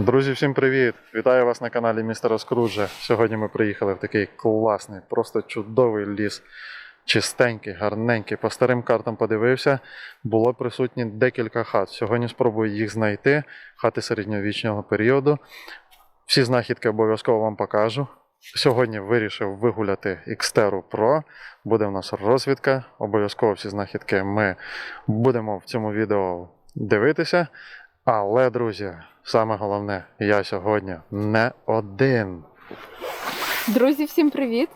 Друзі, всім привіт! Вітаю вас на каналі Містера Скруджа. Сьогодні ми приїхали в такий класний, просто чудовий ліс. Чистенький, гарненький. По старим картам подивився. Було присутні декілька хат. Сьогодні спробую їх знайти. Хати середньовічного періоду. Всі знахідки обов'язково вам покажу. Сьогодні вирішив вигуляти Xterra Pro. Буде в нас розвідка. Обов'язково всі знахідки ми будемо в цьому відео дивитися. Але, друзі, саме головне, я сьогодні не один. Друзі, всім привіт!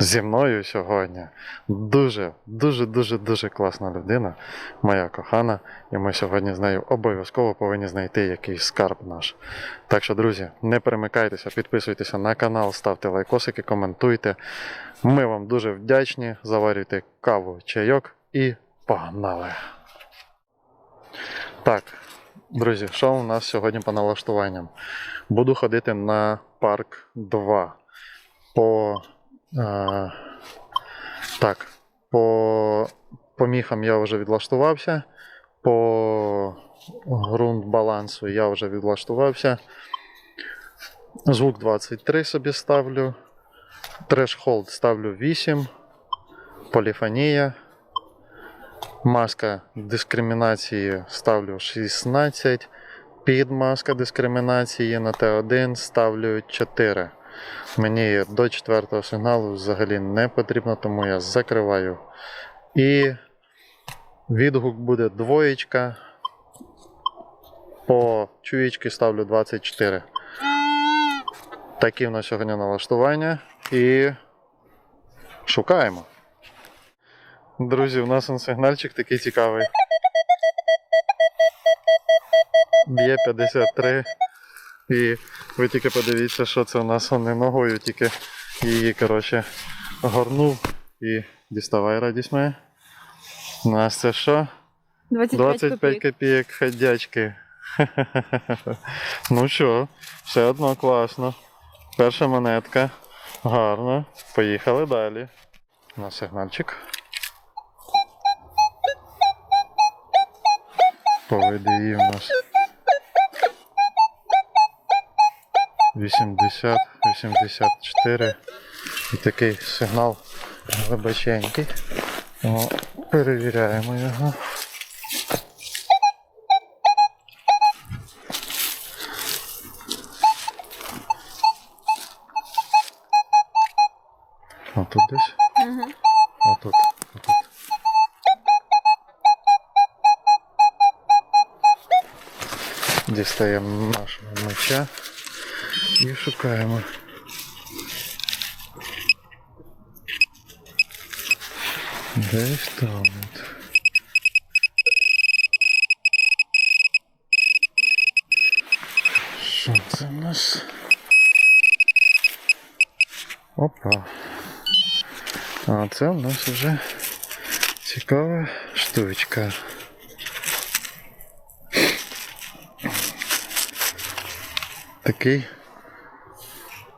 Зі мною сьогодні дуже, дуже, дуже, дуже класна людина, моя кохана, і ми сьогодні з нею обов'язково повинні знайти якийсь скарб наш. Так що, друзі, не перемикайтеся, підписуйтеся на канал, ставте лайкосики, коментуйте. Ми вам дуже вдячні. Заварюйте каву, чайок і погнали! Так, друзі, що у нас сьогодні по налаштуванням? Буду ходити на парк 2 по Е, так, по, міхам я вже відлаштувався. По ґрунт балансу я вже відлаштувався. Звук 23 собі ставлю. Трешхолд ставлю 8. Поліфонія. Маска дискримінації ставлю 16. Під маска дискримінації на Т1 ставлю 4. Мені до четвертого сигналу взагалі не потрібно, тому я закриваю. І відгук буде двоєчка. По чуєчки ставлю 24. Такі в нас сьогодні налаштування. І шукаємо. Друзі, у нас он сигнальчик такий цікавий. Б'є 53. І ви тільки подивіться, що це у нас он не ногою, тільки її, коротше, горнув і діставай радість моя. У нас це що? 25, 25 копійок. ходячки. ну що, все одно класно. Перша монетка. Гарно. Поїхали далі. На сигнальчик. Поведи її в нас. 80, 84. І такий сигнал глибоченький. Перевіряємо його. Дістаємо нашого меча і шукаємо. Десь там. от. Що це в нас? Опа. А це в нас вже цікава штучка. Такий.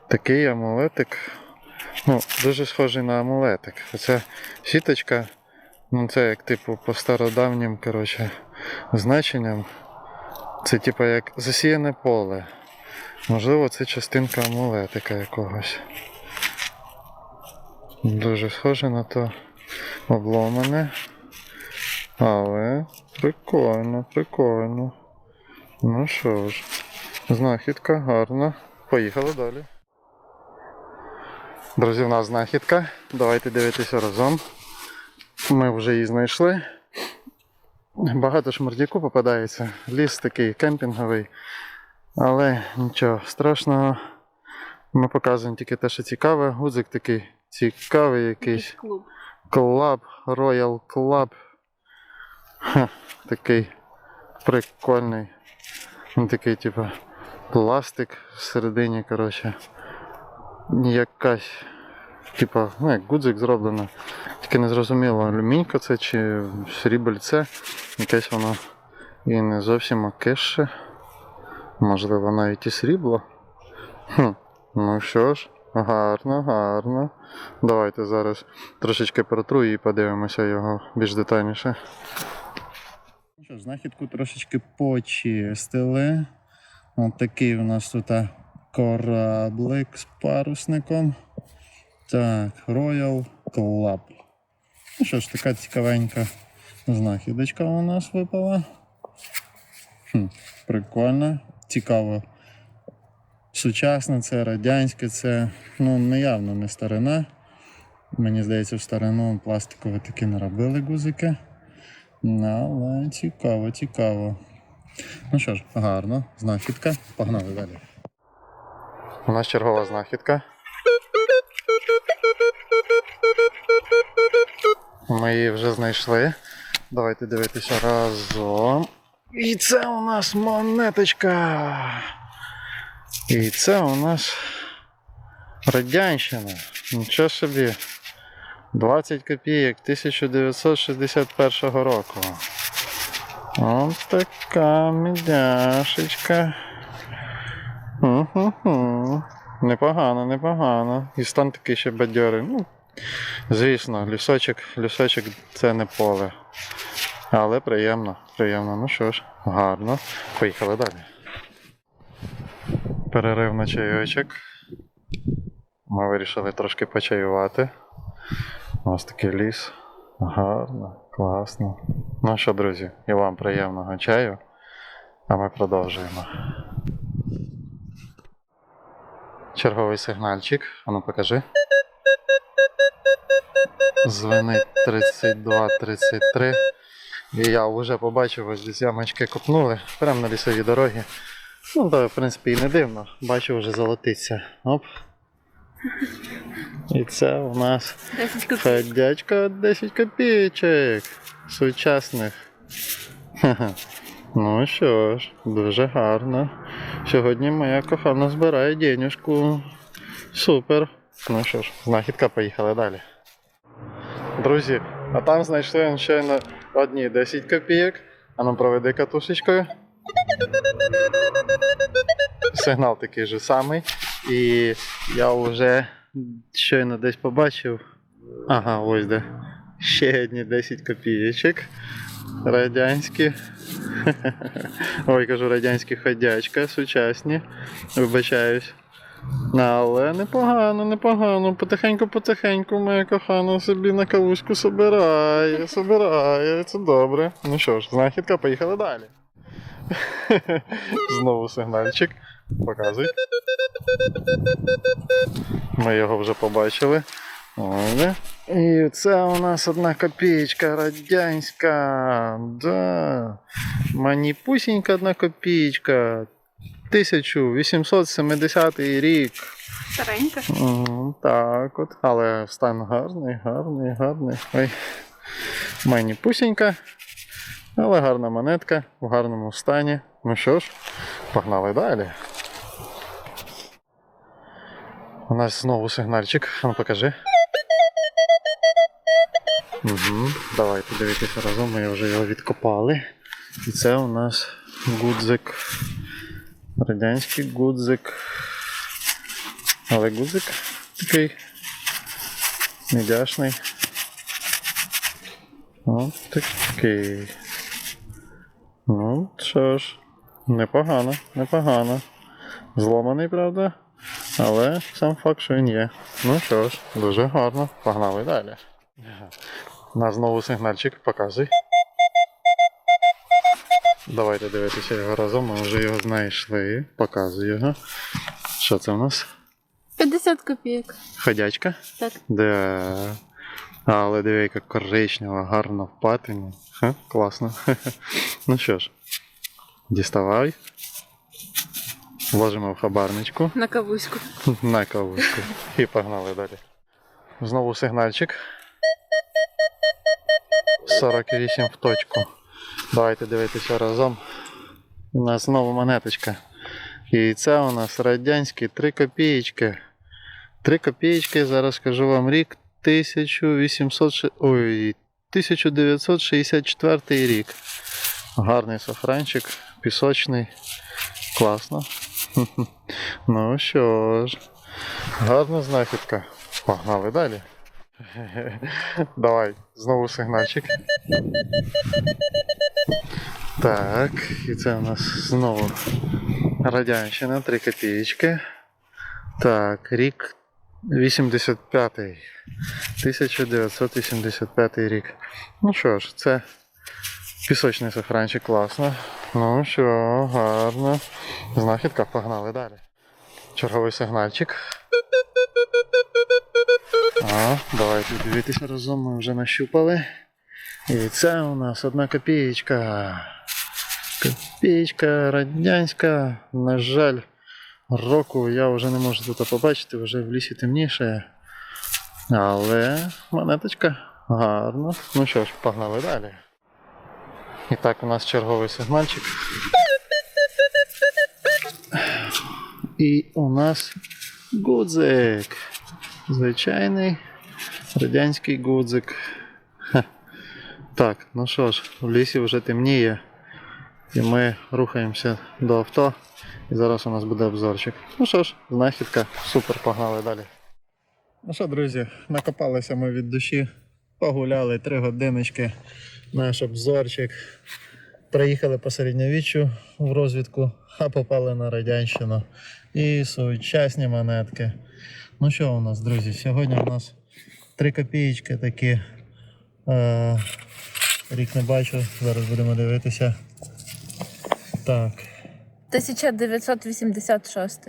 Такий амулетик. Ну, дуже схожий на амулетик. Оця сіточка, ну це як типу по стародавнім, коротше, значенням. Це типу як засіяне поле. Можливо, це частинка амулетика якогось. Дуже схоже на то обломане. Але прикольно, прикольно. Ну що ж, знахідка гарна. Поїхали далі. Друзі, в нас знахідка. Давайте дивитися разом. Ми вже її знайшли. Багато шмурдяку попадається. Ліс такий кемпінговий. Але нічого страшного. Ми показуємо тільки те, що цікаве. Гудзик такий цікавий якийсь. Клаб, Royal Club. Ха, такий прикольний. Він такий, типу, пластик всередині, коротше. Якась, типа, ну як гудзик зроблено. Тільки не зрозуміло, алюмінька це чи срібельце. Якесь воно і не зовсім океше. Можливо, навіть і срібло. Хм. Ну що ж, гарно, гарно. Давайте зараз трошечки протру і подивимося його більш детальніше. Ну знахідку трошечки почистили. От такий у нас тут кораблик з парусником. Так, Royal Club. Ну що ж, така цікавенька знахідочка у нас випала. Хм, прикольно, цікаво. Сучасне це, радянське це, ну, неявно не старина. Мені здається, в старину пластикові такі не робили гузики. Ну, Але цікаво, цікаво. Ну що ж, гарно, знахідка. Погнали далі. У нас чергова знахідка. Ми її вже знайшли. Давайте дивитися разом. І це у нас монеточка. І це у нас радянщина. Нічого собі. 20 копійок 1961 року. Ось така медяшечка. Угу. Непогано, непогано. І стан такий ще бадьорий. Ну, звісно, лісочок, лісочок це не поле. Але приємно, приємно. Ну що ж, гарно. Поїхали далі. Перерив на чайочок. Ми вирішили трошки почаювати. Ось такий ліс. Гарно, класно. Ну що, друзі, і вам приємного чаю. А ми продовжуємо. Черговий сигнальчик. Ану покажи. Дзвонить 32-33. І я вже побачив, ось десь ямочки копнули. Прямо на лісовій дорогі. Ну, так, в принципі, і не дивно. Бачу, вже золотиться. Оп. І це у нас 10 копійок. Ходячка 10 копійочок. Сучасних. Ну що ж, дуже гарно. Сьогодні моя кохана збирає денюжку. Супер. Ну що ж, знахідка, поїхали далі. Друзі, а там знайшли щойно одні 10 копійок. А ну проведи катушечкою. Сигнал такий же самий. І я вже щойно десь побачив. Ага, ось де. Ще одні 10 копійочок. Радянські. Ой, кажу, радянські ходячка, сучасні. Вибачаюсь. Але непогано, непогано. Потихеньку-потихеньку моя кохана собі на кавуську собирає, собирає. Це добре. Ну що ж, знахідка, поїхали далі. Знову сигнальчик. Показуй. Ми його вже побачили. Ось. І це у нас одна копієчка радянська. Да. Маніпусінька одна копієчка. 1870 рік. Старенька. Так от. Але стан гарний, гарний, гарний. Ой. Мені пусінька. Але гарна монетка в гарному стані. Ну що ж, погнали далі. У нас знову сигнальчик. Ну покажи. Угу. Давайте дивитися разом, ми вже його відкопали. І це у нас гудзик. Радянський гудзик. Але гудзик такий медяшний. Ось такий. Ну, що ж, непогано, непогано. Зломаний, правда? Але сам факт, що він є. Ну що ж, дуже гарно. Погнали далі. Нас знову сигнальчик, показуй. Давайте дивитися його разом, ми вже його знайшли. Показуй його. Що це у нас? 50 копійок. Ходячка? Так. Да. Але диви, яка коричнева, гарно в патині. Ха, класно. ну що ж, діставай. Вложимо в хабарничку На кавуську. на кавушку. І погнали далі. Знову сигнальчик. 48 в точку. Давайте дивитися разом. У нас знову монеточка. І це у нас радянські 3 копієчки. 3 копієчки, зараз скажу вам рік 1800... Ой, 1964 рік. Гарний сохранчик, пісочний. Класно. Ну що ж, гарна знахідка. Погнали далі. Давай, знову сигнальчик. Так, і це у нас знову Радянщина, 3 копієчки. Так, рік 85-й. 1985 рік. Ну що ж, це пісочний сафранчик, класно. Ну що, гарно. Знахідка, погнали далі. Черговий сигнальчик. А, давайте дивитися разом, ми вже нащупали. І це у нас одна копієчка. Копієчка радянська. На жаль, року я вже не можу тут побачити, вже в лісі темніше. Але монеточка гарно. Ну що ж, погнали далі. І так, у нас черговий сигнальчик. І у нас гудзик. Звичайний радянський гудзик. Так, ну що ж, в лісі вже темніє. І ми рухаємося до авто. І зараз у нас буде обзорчик. Ну що ж, знахідка, супер, погнали далі. Ну що, друзі, накопалися ми від душі, погуляли три годиночки, наш обзорчик. Приїхали по середньовіччю в розвідку, а попали на радянщину. І сучасні монетки. Ну що у нас, друзі? Сьогодні у нас 3 копієчки такі. Е, рік не бачу, зараз будемо дивитися. Так, 1986.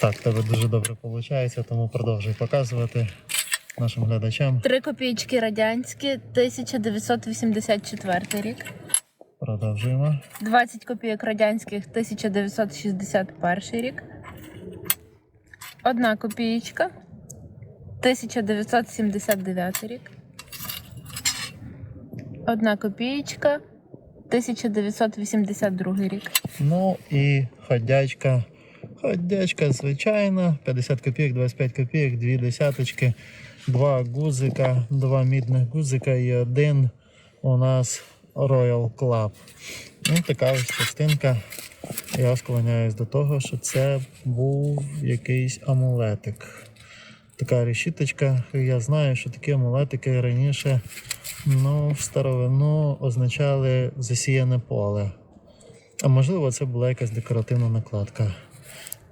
так, тебе дуже добре виходить, тому продовжуй показувати нашим глядачам. Три копійки радянські, 1984 рік. Продовжуємо. 20 копійок радянських, 1961 рік. Одна копієчка, 1979 рік. Одна копієчка, 1982 рік. Ну і ходячка. Ходячка звичайна, 50 копійок, 25 копійок, дві десяточки, два гузика, два мідних гузика і один у нас Royal Club. Ну, така ось частинка. Я склоняюсь до того, що це був якийсь амулетик. Така решіточка. Я знаю, що такі амулетики раніше ну, в старовину означали засіяне поле. А можливо, це була якась декоративна накладка.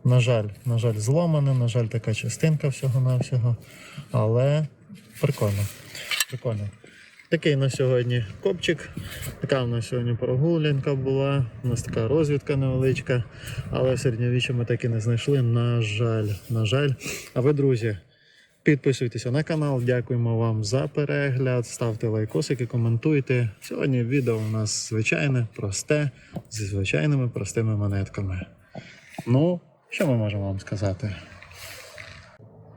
На жаль, на жаль, зломане, на жаль, така частинка всього-навсього. Але прикольно. Прикольно. Такий на сьогодні копчик. Така у нас сьогодні прогулянка була. У нас така розвідка невеличка. Але середньовіччя ми так і не знайшли. На жаль, на жаль. А ви, друзі, підписуйтеся на канал. Дякуємо вам за перегляд. Ставте лайкосики, коментуйте. Сьогодні відео у нас звичайне, просте, зі звичайними простими монетками. Ну, що ми можемо вам сказати?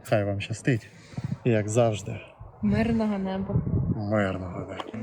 Хай вам щастить. І як завжди, Мирного неба. мирного неба.